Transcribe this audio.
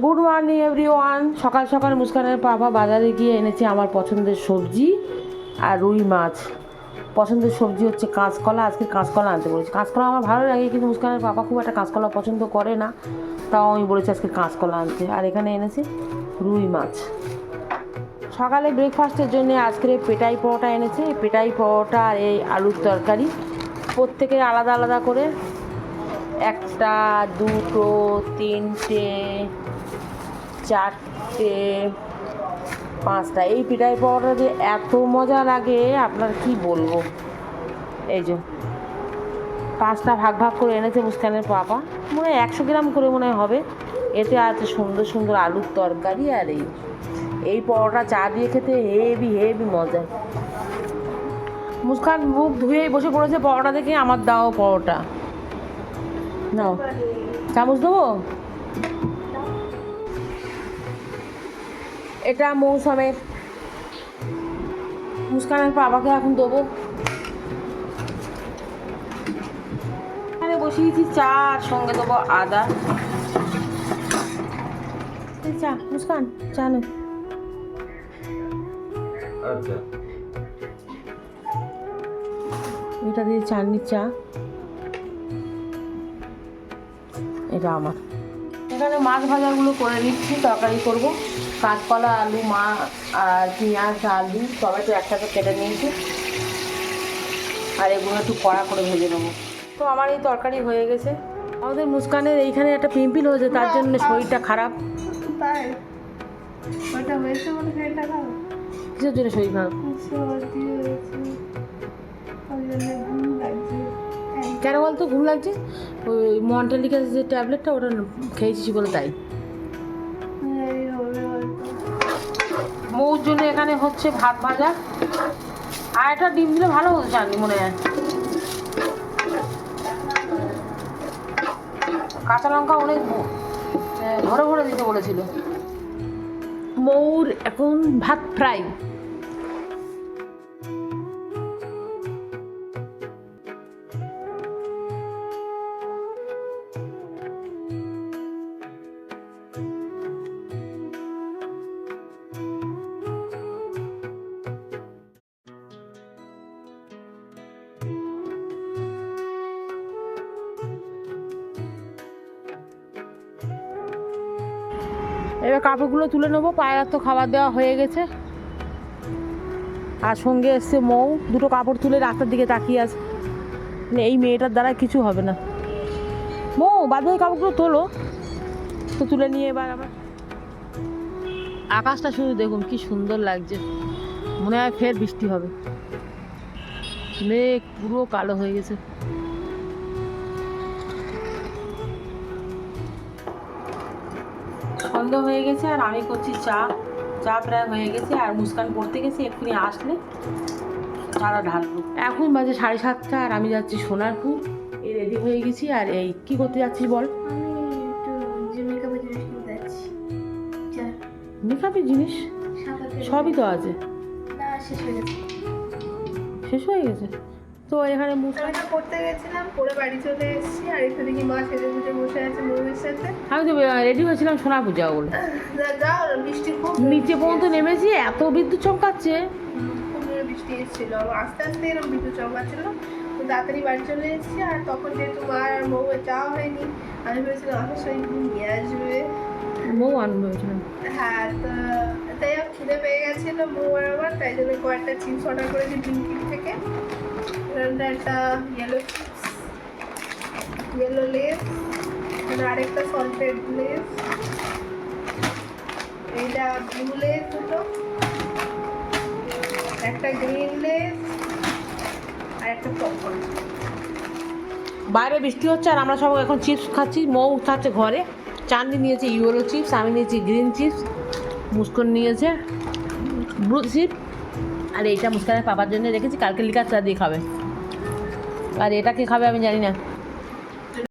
Good morning every one সকাল সকাল মুস্কানের পাপা বাজারে গিয়ে এনেছে আমার পছন্দের সবজি আর রুই মাছ। পছন্দের সবজি হচ্ছে কাঁচকলা। আজকে কাঁচকলা আনতে বলেছি। কাঁচকলা আমার ভালো লাগে, কিন্তু মুস্কানের পাপা খুব একটা কাঁচকলা পছন্দ করে না। তাও আমি বলেছি আজকে কাঁচকলা আনতে। আর এখানে এনেছে রুই মাছ। সকালে ব্রেকফাস্টের জন্য আজকে পেটাই পরোটা এনেছে। পেটাই পরোটা আর এই আলুর তরকারি। প্রত্যেকের আলাদা আলাদা করে একটা, দুটো, তিনটে, চারটে, পাঁচটা। এই পিঠাই পাওয়াটা যে এত মজা লাগে, আপনার কি বলব? এই যে, পাঁচটা ভাগ ভাগ করে এনেছে মুস্কানের পাপা। মনে হয় একশো গ্রাম করে মনে হবে। এতে আছে সুন্দর সুন্দর আলুর তরকারি আর এই এই পরোটা চা দিয়ে খেতে হেভি হেভি মজা। মুস্কান মুখ ধুয়েই বসে পড়েছে পরোটা দেখে, আমার দাও পরোটা। নাও। চামচ দেবো? এটা মৌসুমের। মুস্কানের বাবাকে এখন দেবো। এখানে বসিয়েছি চা আর সঙ্গে দেবো আদা। চা মুস্কান চা নে। আচ্ছা। এটা দিয়ে চাটনির চা। এটা আমার। এখানে মাছ ভাজাগুলো করে নিচ্ছি তরকারি করব। কাঁচকলা আলু মা আর পেঁয়াজ আলু টমেটো একসাথে কেটে নিয়েছি। আর এগুলো একটু কড়া করে ভেজে নেব। তো আমার এই তরকারি হয়ে গেছে। আমাদের মুস্কানের এইখানে একটা পিম্পিল হয়েছে তার জন্য শরীরটা খারাপ। কিসের জন্য শরীর খারাপ? কেন বলতো ঘুম লাগছে। ওই মন্টালিকার যে ট্যাবলেটটা ওটা খেয়েছিস বলে তাই। মৌর জন্য এখানে হচ্ছে ভাত ভাজা। আর একটা ডিম দিলে ভালো হতো জানি মনে হয়। কাঁচা লঙ্কা অনেক ভরে ভরে দিতে বলেছিল। মৌর এখন ভাত ফ্রাই। এবার কাপড়গুলো তুলে নেব পায়রার তো খাবার দেওয়া হয়ে গেছে। আর সঙ্গে এসছে মৌ, দুটো কাপড় তুলে রাস্তার দিকে তাকিয়ে আছে। মানে এই মেয়েটার দ্বারা কিছু হবে না। মৌ, বাদ কাপড়গুলো তোলো। তো তুলে নিয়ে এবার আবার। আকাশটা শুধু দেখুন, কি সুন্দর লাগছে। মনে হয় ফের বৃষ্টি হবে। মেঘ পুরো কালো হয়ে গেছে। সন্ধ্যা হয়ে গেছে আর আমি করছি চা। চা প্রায় হয়ে গেছে আর মুস্কান পড়তে গেছে এক্ষুনি আসলে চাটা ঢালবো। এখন বাজে সাড়ে সাতটা আর আমি যাচ্ছি সোনারপুর। এই রেডি হয়ে গেছি আর এই কি করতে যাচ্ছিস বল? মেকআপের জিনিস সবই তো আছে। শেষ হয়ে গেছে। শেষ হয়ে গেছে? তো এখানে মুস্কান আমি তো পড়তে গেছিলাম পরে বাড়ি চলে এসেছি আর এখানে দেখি মা সেজে গুজে বসে আছে বউয়ের সাথে। আমি তো রেডি হয়েছিলাম সোনারপুর যাব বলে। যাও বৃষ্টি খুব নিচে পর্যন্ত নেমেছি এত বিদ্যুৎ চমকাচ্ছে। বৃষ্টি এসেছিল আস্তে আস্তে এরকম বিদ্যুৎ চমকাচ্ছিল। তো তাড়াতাড়ি বাড়ি চলে এসেছি আর তখন যেহেতু মা আর বউয়ের যাওয়া হয়নি আমি ভেবেছিলাম সময় একটু নিয়ে আসবে। বউ আনব হ্যাঁ তো তাই খিদে পেয়ে গেছিল বউ আর আমার তাই জন্য কয়েকটা চিপস অর্ডার করেছি ব্লিঙ্কিট থেকে। এখানটা একটা ইয়েলো চিপস ইয়েলো লেস আরেকটা সল্টেড লেস এইটা ব্লু লেস দুটো একটা গ্রিন লেস আর একটা পপকর্ন বাইরে বৃষ্টি হচ্ছে আর আমরা সব এখন চিপস খাচ্ছি। মৌ খাচ্ছে ঘরে। চাঁদনি নিয়েছে ইউরো চিপস আমি নিয়েছি গ্রিন চিপস মুস্কান নিয়েছে ব্লু চিপস আর এইটা মুস্কানের পাপার জন্য রেখেছি, কালকে লিকার চা দিয়ে খাবে। আর এটা কি খাবে আমি জানি না।